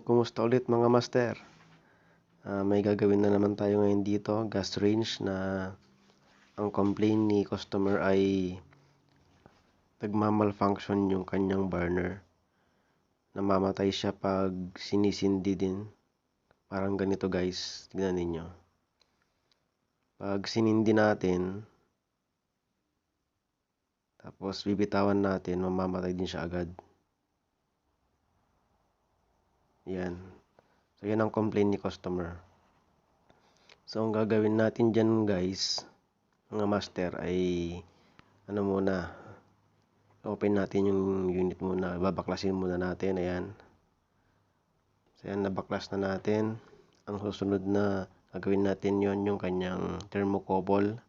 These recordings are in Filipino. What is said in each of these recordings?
kumusta ulit mga master? Ah, may gagawin na naman tayo ngayon dito, gas range na ang complaint ni customer ay nagmamalfunction yung kanyang burner. Namamatay siya pag sinisindi din. Parang ganito guys, tignan ninyo. Pag sinindi natin, tapos bibitawan natin, mamamatay din siya agad. Yan. So, yan ang complaint ni customer. So, ang gagawin natin dyan guys, mga master, ay ano muna, open natin yung unit muna. Babaklasin muna natin. Ayan. So, yan, nabaklas na natin. Ang susunod na gagawin natin yon yung kanyang thermocouple.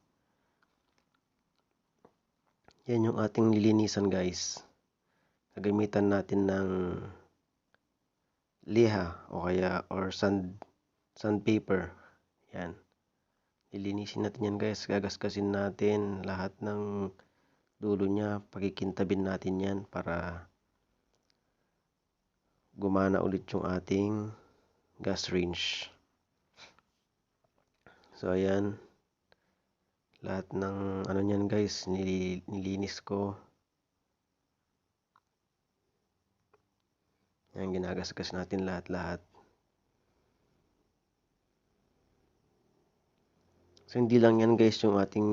Yan yung ating nilinisan guys. Gagamitan natin ng liha o kaya or sand sandpaper. Yan. Lilinisin natin yan guys. Gagaskasin natin lahat ng dulo niya. Pakikintabin natin yan para gumana ulit yung ating gas range. So ayan. Lahat ng ano niyan guys, nilinis ko. Yan, ginagasgas natin lahat-lahat. So, hindi lang yan guys yung ating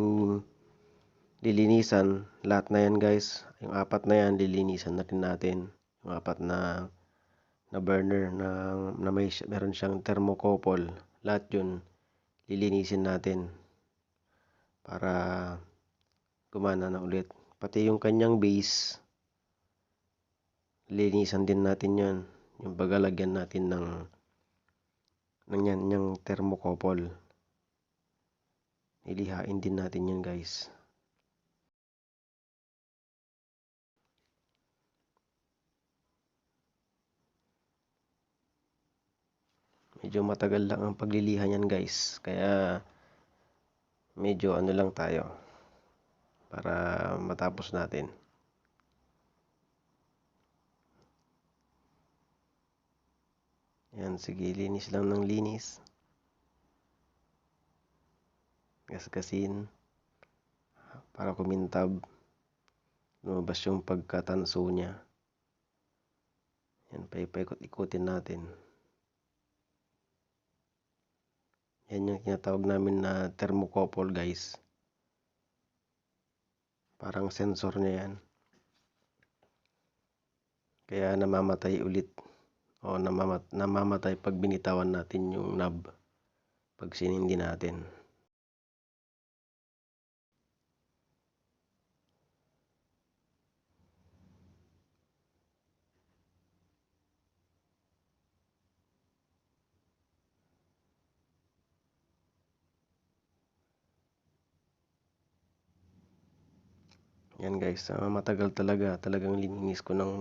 lilinisan. Lahat na yan guys. Yung apat na yan, lilinisan na rin natin. Yung apat na na burner na, na may meron siyang thermocouple. Lahat yun, lilinisin natin para gumana na ulit. Pati yung kanyang base, linisan din natin yan. Yung bagalagyan natin ng ng yan, yung thermocouple. Ilihain din natin yan guys. Medyo matagal lang ang paglilihan yan guys. Kaya medyo ano lang tayo para matapos natin. Yan, sige, linis lang ng linis. Gaskasin para kumintab. Lumabas yung pagkatanso niya. Yan, paipikot-ikutin natin. Yan yung tinatawag namin na thermocouple guys. Parang sensor niya yan. Kaya namamatay ulit o namamat, namamatay pag binitawan natin yung knob pag sinindi natin. Yan guys, uh, matagal talaga. Talagang lininis ko ng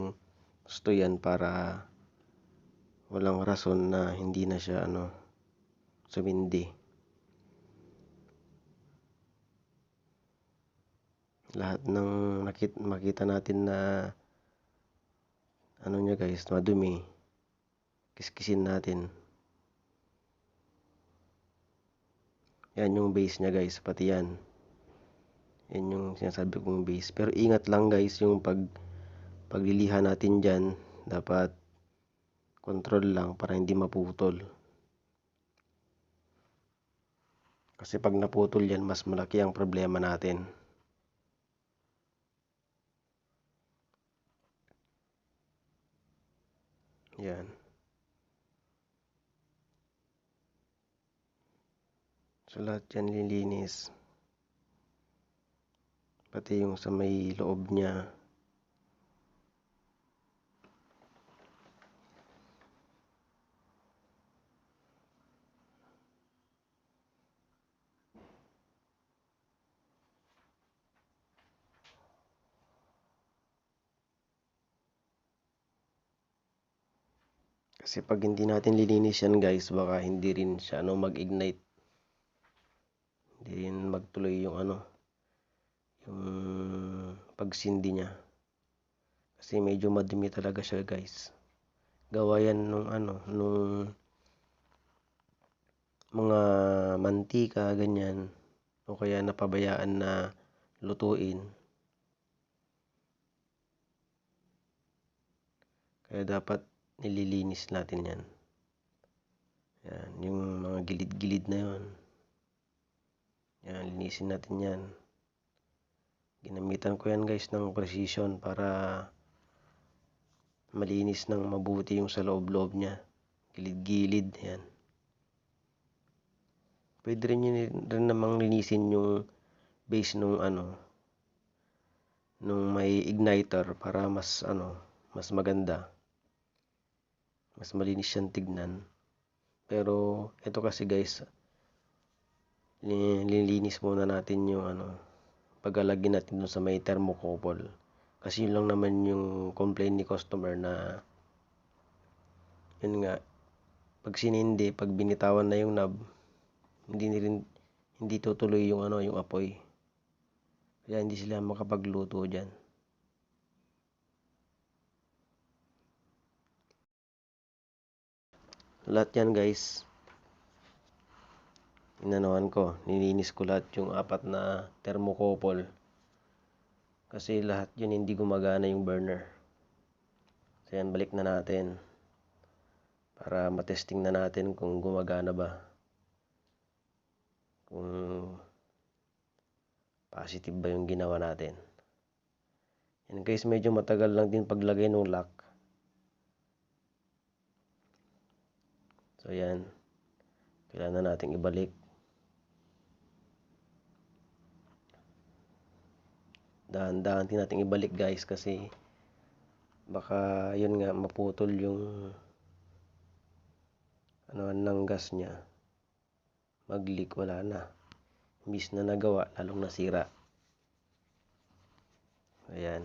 gusto yan para walang rason na hindi na siya ano sumindi. Lahat ng nakita, makita natin na ano niya guys, madumi. Kiskisin natin. Yan yung base niya guys, pati yan. Yan yung sinasabi kong base. Pero ingat lang guys yung pag pagliliha natin dyan. Dapat control lang para hindi maputol. Kasi pag naputol yan, mas malaki ang problema natin. Yan. So lahat yan lilinis pati yung sa may loob niya Kasi pag hindi natin lilinis yan guys, baka hindi rin siya ano, mag-ignite. Hindi rin magtuloy yung ano, yung pagsindi niya kasi medyo madumi talaga siya guys gawa yan nung ano, nung mga mantika, ganyan. O kaya napabayaan na lutuin. Kaya dapat nililinis natin yan. Yan, yung mga gilid-gilid na yon. Yan, linisin natin yan. Ginamitan ko yan guys ng precision para malinis ng mabuti yung sa loob-loob niya. Gilid-gilid, yan. Pwede rin yun rin namang linisin yung base nung ano, nung may igniter para mas ano, mas maganda. Mas malinis siyang tignan. Pero ito kasi guys, nililinis muna natin yung ano, paglalagyan natin dun sa may thermocouple. Kasi yun lang naman yung complaint ni customer na yun nga, pag sinindi, pag binitawan na yung knob, hindi rin hindi tutuloy yung ano, yung apoy. Kaya hindi sila makapagluto diyan. Lahat yan guys. Inanoan ko, nilinis ko lahat yung apat na thermocouple. Kasi lahat yun hindi gumagana yung burner. So yan, balik na natin. Para matesting na natin kung gumagana ba kung positive ba yung ginawa natin. Yan guys, medyo matagal lang din paglagay ng lock. So yan. Kailangan na nating ibalik. Dahan-dahan din nating ibalik guys kasi baka yun nga maputol yung ano ng gas niya mag-leak wala na imbis na nagawa lalong nasira ayan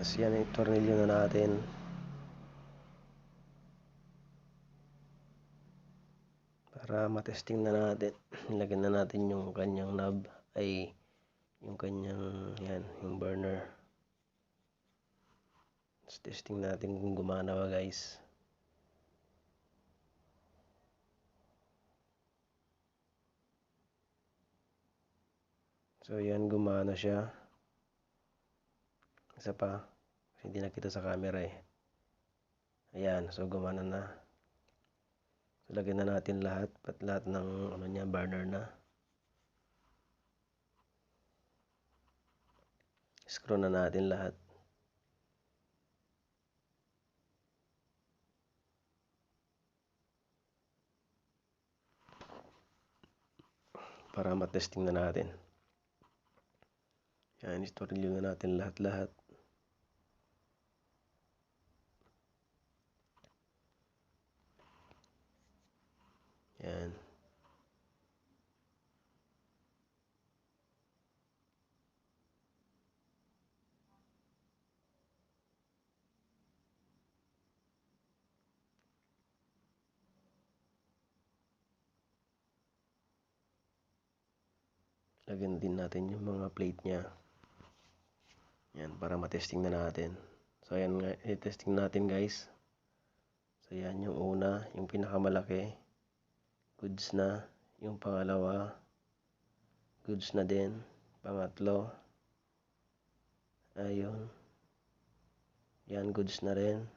tapos yan yung tornilyo na natin para matesting na natin nilagyan na natin yung kanyang knob ay yung kanyang yan yung burner. Let's testing natin kung gumana ba guys. So yan gumana siya isa pa kasi hindi nakita sa camera eh. Ayan so gumana na. So lagyan na natin lahat pat lahat ng ano niya burner na. Screw na natin lahat. Para matesting na natin. Yan istoryo na natin lahat yan lagyan din natin yung mga plate nya yan para matesting na natin. So ayan i-testing natin guys. So yan yung una yung pinakamalaki goods na yung pangalawa goods na din pangatlo ayun yan goods na rin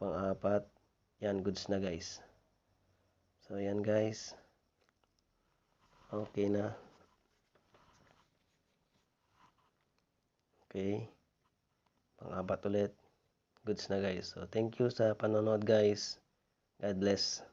pang-apat yan goods na guys so yan guys okay na Okay. Pang-apat ulit. Goods na guys. So, thank you sa panonood guys. God bless.